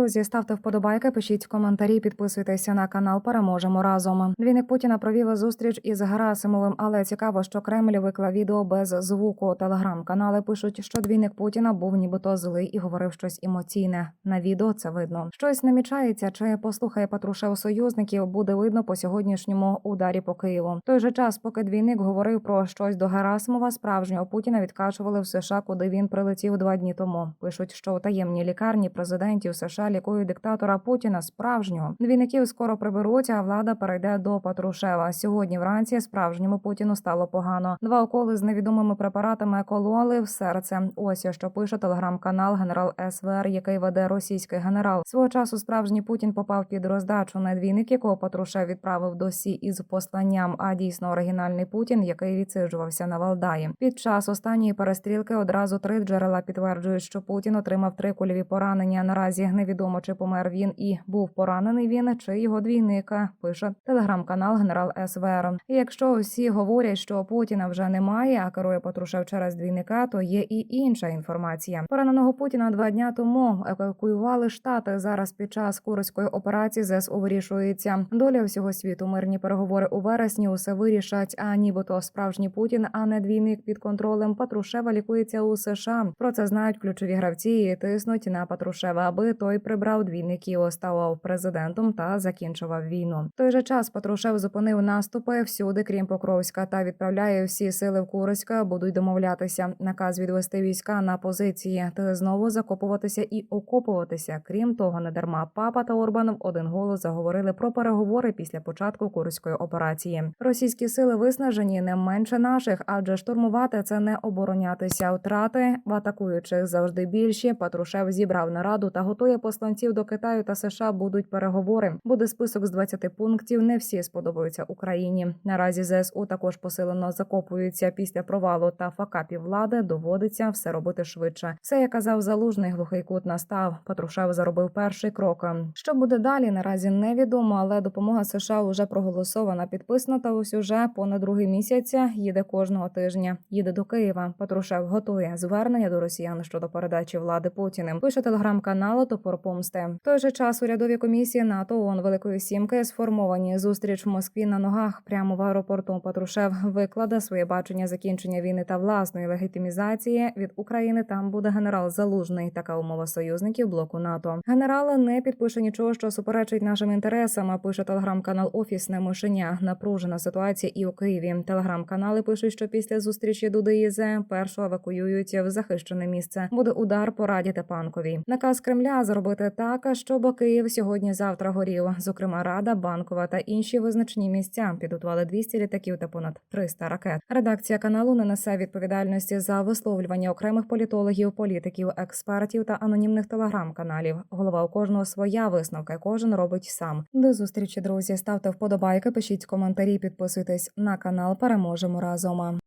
Друзі, ставте вподобайки, пишіть коментарі, підписуйтеся на канал. Переможемо разом. Двійник Путіна провів зустріч із Герасимовим, але цікаво, що Кремль виклав відео без звуку. Телеграм-канали пишуть, що двійник Путіна був нібито злий і говорив щось емоційне. На відео це видно. Щось намічається. Чи послухає Патрушев союзників, буде видно по сьогоднішньому ударі по Києву. Той же час, поки двійник говорив про щось до Герасимова, справжнього Путіна відкачували в США, куди він прилетів два дні тому. Пишуть, що у таємній лікарні президентів США лікують диктатора Путіна справжнього. Двійників скоро приберуть, а влада перейде до Патрушева. Сьогодні вранці справжньому Путіну стало погано. Два уколи з невідомими препаратами кололи в серце. Ось що пише телеграм-канал Генерал СВР, який веде російський генерал. Свого часу справжній Путін попав під роздачу на двійник, якого Патрушев відправив до Сі із посланням. А дійсно оригінальний Путін, який відсиджувався на Валдаї. Під час останньої перестрілки одразу три джерела підтверджують, що Путін отримав три кульові поранення. Наразі невідомо чи помер він і був поранений він, чи його двійника. Пише телеграм-канал Генерал СВР. Якщо усі говорять, що Путіна вже немає, а керує Патрушев через двійника, то є і інша інформація. Пораненого Путіна два дня тому евакуювали штати. Зараз під час курської операції ЗСУ вирішується доля всього світу. Мирні переговори у вересні усе вирішать. А нібито справжній Путін, а не двійник під контролем Патрушева лікується у США. Про це знають ключові гравці і тиснуть на Патрушева, аби той прибрав двійників, ставав президентом та закінчував війну. В той же час Патрушев зупинив наступи всюди, крім Покровська, та відправляє всі сили в Курська. Будуть домовлятися. Наказ відвести війська на позиції, та знову закопуватися і окопуватися. Крім того, недарма папа та Орбан в один голос заговорили про переговори після початку курської операції. Російські сили виснажені не менше наших, адже штурмувати це не оборонятися. Втрати в атакуючих завжди більші. Патрушев зібрав нараду та готує посланців до Китаю та США. Будуть переговори. Буде список з 20 пунктів. Не всі сподобаються Україні. Наразі ЗСУ також посилено закопуються після провалу та факапів влади. Доводиться все робити швидше. Все як казав залужний глухий кут настав. Патрушев заробив перший крок. Що буде далі? Наразі невідомо, але допомога США вже проголосована, підписана та ось уже понад другий місяця їде кожного тижня. Їде до Києва. Патрушев готує звернення до росіян щодо передачі влади Путіним. Пише телеграм-каналу Топор Помсти. В той же час урядові комісії НАТО ООН Великої Сімки сформовані. Зустріч в Москві на ногах прямо в аеропорту. Патрушев викладе своє бачення закінчення війни та власної легітимізації від України. Там буде генерал Залужний. Така умова союзників блоку НАТО. Генерал не підпише нічого, що суперечить нашим інтересам. Пише телеграм-канал Офісне мишеня. Напружена ситуація і у Києві. Телеграм-канали пишуть, що після зустрічі Дуди і Зе евакуюють в захищене місце. Буде удар по раді Тепанковій. Наказ Кремля зробити так, щоб Київ сьогодні-завтра горів. Зокрема, Рада, Банкова та інші визначні місця підготували 200 літаків та понад 300 ракет. Редакція каналу не несе відповідальності за висловлювання окремих політологів, політиків, експертів та анонімних телеграм-каналів. Голова у кожного своя висновка, кожен робить сам. До зустрічі, друзі. Ставте вподобайки, пишіть коментарі, підписуйтесь на канал. Переможемо разом.